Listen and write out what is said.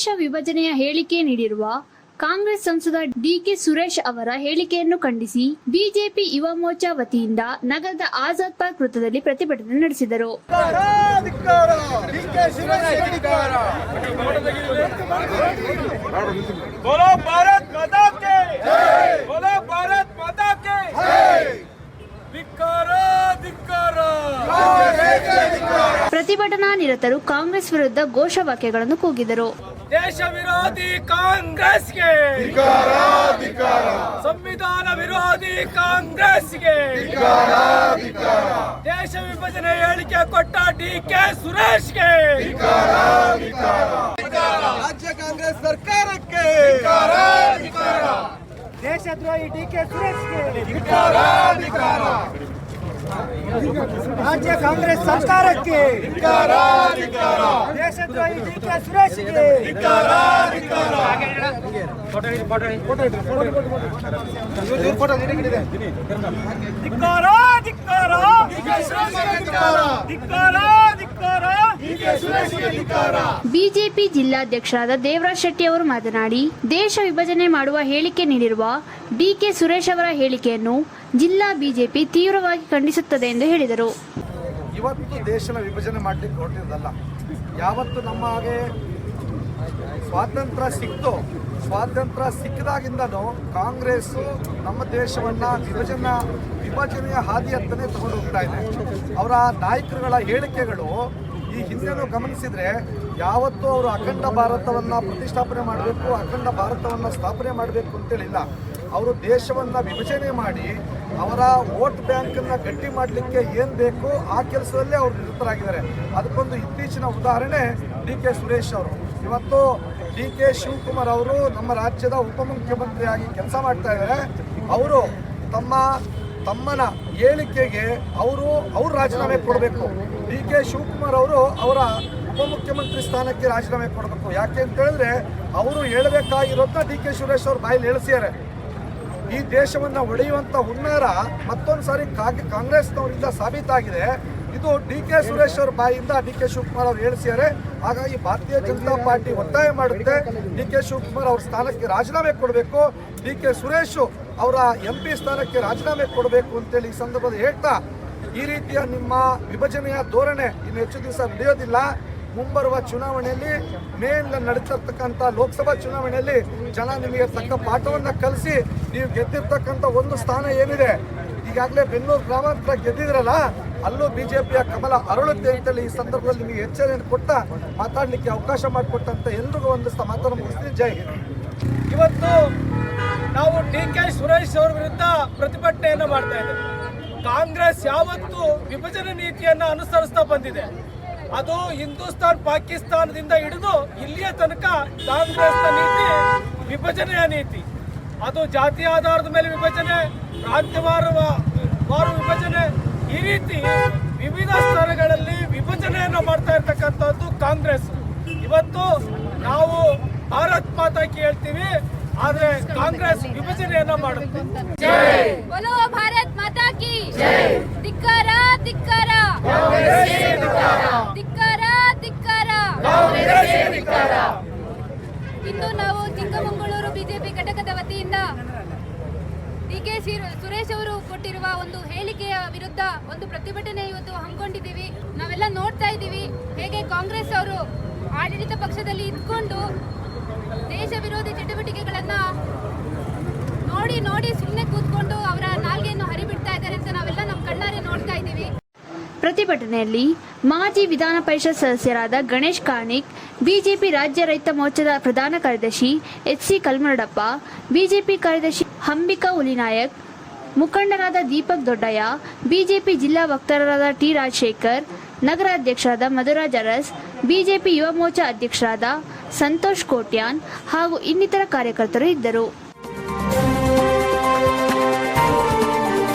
ದೇಶ ವಿಭಜನೆಯ ಹೇಳಿಕೆ ನೀಡಿರುವ ಕಾಂಗ್ರೆಸ್ ಸಂಸದ ಡಿಕೆ ಸುರೇಶ್ ಅವರ ಹೇಳಿಕೆಯನ್ನು ಖಂಡಿಸಿ ಬಿಜೆಪಿ ಯುವ ಮೋರ್ಚಾ ವತಿಯಿಂದ ನಗರದ ಆಜಾದ್ ಪಾರ್ಕ್ ವೃತ್ತದಲ್ಲಿ ಪ್ರತಿಭಟನೆ ನಡೆಸಿದರು. ಪ್ರತಿಭಟನಾ ನಿರತರು ಕಾಂಗ್ರೆಸ್ ವಿರುದ್ಧ ಘೋಷವಾಕ್ಯಗಳನ್ನು ಕೂಗಿದರು. ದೇಶ ವಿರೋಧಿ ಕಾಂಗ್ರೆಸ್ಗೆ ಸಂವಿಧಾನ ವಿರೋಧಿ ಕಾಂಗ್ರೆಸ್ಗೆ ದೇಶ ವಿಭಜನೆ ಹೇಳಿಕೆ ಕೊಟ್ಟ ಡಿ ಕೆ ಸುರೇಶ್ಗೆ ರಾಜ್ಯ ಕಾಂಗ್ರೆಸ್ ಸರ್ಕಾರಕ್ಕೆ ದೇಶದ್ರೋಹಿ ಡಿ ಕೆ ಸುರೇಶ್ಗೆ ರಾಜ್ಯ ಕಾಂಗ್ರೆಸ್ ಸರ್ಕಾರಕ್ಕೆ ಬಿಜೆಪಿ ಜಿಲ್ಲಾಧ್ಯಕ್ಷರಾದ ದೇವರಾಜ್ ಶೆಟ್ಟಿ ಅವರು ಮಾತನಾಡಿ, ದೇಶ ವಿಭಜನೆ ಮಾಡುವ ಹೇಳಿಕೆ ನೀಡಿರುವ ಡಿಕೆ ಸುರೇಶ್ ಅವರ ಹೇಳಿಕೆಯನ್ನು ಜಿಲ್ಲಾ ಬಿಜೆಪಿ ತೀವ್ರವಾಗಿ ಖಂಡಿಸುತ್ತದೆ ಎಂದು ಹೇಳಿದರು. ಇವತ್ತು ದೇಶನ ವಿಭಜನೆ ಮಾಡಲಿಕ್ಕೆ ಹೊರಟಿದ್ದಲ್ಲ. ಯಾವತ್ತು ನಮ್ಮ ಹಾಗೆ ಸ್ವಾತಂತ್ರ್ಯ ಸಿಕ್ತು, ಸ್ವಾತಂತ್ರ್ಯ ಸಿಕ್ಕದಾಗಿಂದನೂ ಕಾಂಗ್ರೆಸ್ ನಮ್ಮ ದೇಶವನ್ನ ವಿಭಜನಾ, ವಿಭಜನೆಯ ಹಾದಿ ಹತ್ತನೇ ತಗೊಂಡು ಹೋಗ್ತಾ ಇದೆ. ಅವರ ನಾಯಕರುಗಳ ಹೇಳಿಕೆಗಳು ಈ ಹಿಂದೆನೂ ಗಮನಿಸಿದರೆ ಯಾವತ್ತೂ ಅವರು ಅಖಂಡ ಭಾರತವನ್ನ ಪ್ರತಿಷ್ಠಾಪನೆ ಮಾಡಬೇಕು, ಅಖಂಡ ಭಾರತವನ್ನ ಸ್ಥಾಪನೆ ಮಾಡಬೇಕು ಅಂತೇಳಿಲ್ಲ. ಅವರು ದೇಶವನ್ನ ವಿಭಜನೆ ಮಾಡಿ ಅವರ ವೋಟ್ ಬ್ಯಾಂಕನ್ನು ಗಟ್ಟಿ ಮಾಡಲಿಕ್ಕೆ ಏನು ಬೇಕು ಆ ಕೆಲಸದಲ್ಲೇ ಅವರು ನಿರತರಾಗಿದ್ದಾರೆ. ಅದಕ್ಕೊಂದು ಇತ್ತೀಚಿನ ಉದಾಹರಣೆ ಡಿ ಕೆ ಸುರೇಶ್ ಅವರು. ಇವತ್ತು ಡಿ ಕೆ ಶಿವಕುಮಾರ್ ಅವರು ನಮ್ಮ ರಾಜ್ಯದ ಉಪಮುಖ್ಯಮಂತ್ರಿಯಾಗಿ ಕೆಲಸ ಮಾಡ್ತಾ ಇದ್ದಾರೆ. ಅವರು ತಮ್ಮ ತಮ್ಮನ ಹೇಳಿಕೆಗೆ ಅವರು ಅವ್ರ ರಾಜೀನಾಮೆ ಕೊಡಬೇಕು. ಡಿ ಕೆ ಶಿವಕುಮಾರ್ ಅವರು ಅವರ ಉಪಮುಖ್ಯಮಂತ್ರಿ ಸ್ಥಾನಕ್ಕೆ ರಾಜೀನಾಮೆ ಕೊಡಬೇಕು. ಯಾಕೆ ಅಂತ ಹೇಳಿದ್ರೆ, ಅವರು ಹೇಳಬೇಕಾಗಿರೋದನ್ನ ಡಿ ಕೆ ಸುರೇಶ್ ಅವರು ಬಾಯಲ್ಲಿ ಹೇಳಿಸಿದ್ದಾರೆ. ಈ ದೇಶವನ್ನ ಒಡೆಯುವಂತ ಹುನ್ನಾರ ಮತ್ತೊಂದು ಸಾರಿ ಕಾಂಗ್- ಕಾಂಗ್ರೆಸ್ನವರಿಂದ ಸಾಬೀತಾಗಿದೆ. ಇದು ಡಿ ಕೆ ಸುರೇಶ್ ಅವರ ಬಾಯಿಂದ ಡಿ ಕೆ ಶಿವಕುಮಾರ್ ಅವರು ಹೇಳಿಸಿದ್ದಾರೆ. ಹಾಗಾಗಿ ಭಾರತೀಯ ಜನತಾ ಪಾರ್ಟಿ ಒತ್ತಾಯ ಮಾಡುತ್ತೆ. ಡಿ ಕೆ ಶಿವಕುಮಾರ್ ಅವ್ರ ಸ್ಥಾನಕ್ಕೆ ರಾಜೀನಾಮೆ ಕೊಡಬೇಕು. ಡಿ ಕೆ ಸುರೇಶ್ ಅವರ ಎಂ ಪಿ ಸ್ಥಾನಕ್ಕೆ ರಾಜೀನಾಮೆ ಕೊಡಬೇಕು ಅಂತೇಳಿ ಈ ಸಂದರ್ಭದಲ್ಲಿ ಹೇಳ್ತಾ, ಈ ರೀತಿಯ ನಿಮ್ಮ ವಿಭಜನೆಯ ಧೋರಣೆ ಇನ್ನು ಹೆಚ್ಚು ದಿವಸ ನಡೆಯೋದಿಲ್ಲ. ಮುಂಬರುವ ಚುನಾವಣೆಯಲ್ಲಿ ಮೇಯಿಂದ ನಡೆಸಿರ್ತಕ್ಕಂಥ ಲೋಕಸಭಾ ಚುನಾವಣೆಯಲ್ಲಿ ಜನ ನಿಮಗೆ ತಕ್ಕ ಪಾಠವನ್ನು ಕಲಿಸಿ ನೀವು ಗೆದ್ದಿರ್ತಕ್ಕಂಥ ಒಂದು ಸ್ಥಾನ ಏನಿದೆ? ಈಗಾಗಲೇ ಬೆಂಗಳೂರು ಗ್ರಾಮಾಂತರ ಗೆದ್ದಿದ್ರಲ್ಲ, ಅಲ್ಲೂ ಬಿಜೆಪಿಯ ಕಮಲ ಅರಳುತ್ತೆ ಅಂತೇಳಿ ಈ ಸಂದರ್ಭದಲ್ಲಿ ನಿಮಗೆ ಎಚ್ಚರಿಕೆಯನ್ನು ಕೊಟ್ಟ ಮಾತಾಡಲಿಕ್ಕೆ ಅವಕಾಶ ಮಾಡಿಕೊಟ್ಟಂತ ಎಲ್ರಿಗೂ ಒಂದು ಸಮಾಧಾನ ಮುಗಿಸ್ತೀನಿ. ಜೈ ಇವತ್ತು ನಾವು ಡಿ ಕೆ ಸುರೇಶ್ ಅವರ ವಿರುದ್ಧ ಪ್ರತಿಭಟನೆಯನ್ನು ಮಾಡ್ತಾ ಇದ್ದೇವೆ. ಕಾಂಗ್ರೆಸ್ ಯಾವತ್ತು ವಿಭಜನೆ ನೀತಿಯನ್ನು ಅನುಸರಿಸ್ತಾ ಬಂದಿದೆ. ಅದು ಹಿಂದೂಸ್ತಾನ್ ಪಾಕಿಸ್ತಾನದಿಂದ ಹಿಡಿದು ಇಲ್ಲಿಯ ತನಕ ಕಾಂಗ್ರೆಸ್ನ ನೀತಿ ವಿಭಜನೆಯ ನೀತಿ. ಅದು ಜಾತಿ ಆಧಾರದ ಮೇಲೆ ವಿಭಜನೆ ಪ್ರಾಂತ್ಯವಾರ ವಾರ ವಿಭಜನೆ ಈ ರೀತಿ ವಿವಿಧ ಸ್ತರಗಳಲ್ಲಿ ವಿಭಜನೆಯನ್ನು ಮಾಡ್ತಾ ಇರ್ತಕ್ಕಂಥದ್ದು ಕಾಂಗ್ರೆಸ್. ಇವತ್ತು ನಾವು ಭಾರತ್ ಮಾತಾ ಕಿ ಹೇಳ್ತೀವಿ ಆದ್ರೆ ಕಾಂಗ್ರೆಸ್ ವಿಭಜನೆಯನ್ನ ಮಾಡುತ್ತೆ. ಇಂದು ನಾವು ಚಿಕ್ಕಮಗಳೂರು ಬಿಜೆಪಿ ಘಟಕದ ವತಿಯಿಂದ ಡಿ ಕೆ ಸುರೇಶ್ ಅವರು ಕೊಟ್ಟಿರುವ ಒಂದು ಹೇಳಿಕೆಯ ವಿರುದ್ಧ ಒಂದು ಪ್ರತಿಭಟನೆ ಇವತ್ತು ಹಮ್ಮಿಕೊಂಡಿದ್ದೀವಿ. ನಾವೆಲ್ಲ ನೋಡ್ತಾ ಇದ್ದೀವಿ. ಹೇಗೆ ಕಾಂಗ್ರೆಸ್ ಅವರು ಆಡಳಿತ ಪಕ್ಷದಲ್ಲಿ ಇದ್ಕೊಂಡು ದೇಶ ವಿರೋಧಿ ಚಟುವಟಿಕೆಗಳನ್ನು ನೋಡಿ ನೋಡಿ ಸುಮ್ಮನೆ ಕೂತ್ಕೊಂಡು ಅವರ ನಾಲ್ಗೆಯನ್ನು ಹರಿಬಿಡ್ತಾ ಇದ್ದಾರೆ ಅಂತ ನಾವೆಲ್ಲ ನಮ್ಮ ಕಣ್ಣಾರೆ ನೋಡ್ತಾ ಇದ್ದೀವಿ ಪ್ರತಿಭಟನೆಯಲ್ಲಿ ಮಾಜಿ ವಿಧಾನ ಪರಿಷತ್ ಸದಸ್ಯರಾದ ಗಣೇಶ್ ಕಾರ್ಣಿಕ್, ಬಿಜೆಪಿ ರಾಜ್ಯ ರೈತ ಮೋರ್ಚಾದ ಪ್ರಧಾನ ಕಾರ್ಯದರ್ಶಿ ಎಚ್ ಸಿ ಕಲ್ಮರಡಪ್ಪ ಬಿಜೆಪಿ ಕಾರ್ಯದರ್ಶಿ ಹಂಬಿಕಾ ಹುಲಿನಾಯಕ್, ಮುಖಂಡರಾದ ದೀಪಕ್ ದೊಡ್ಡಯ್ಯ, ಬಿಜೆಪಿ ಜಿಲ್ಲಾ ವಕ್ತಾರರಾದ ಟಿ ರಾಜಶೇಖರ್, ನಗರಾಧ್ಯಕ್ಷರಾದ ಮಧುರಾಜ್ ಅರಸ್, ಬಿಜೆಪಿ ಯುವ ಮೋರ್ಚಾ ಅಧ್ಯಕ್ಷರಾದ ಸಂತೋಷ್ ಕೋಟ್ಯಾನ್ ಹಾಗೂ ಇನ್ನಿತರ ಕಾರ್ಯಕರ್ತರು ಇದ್ದರು.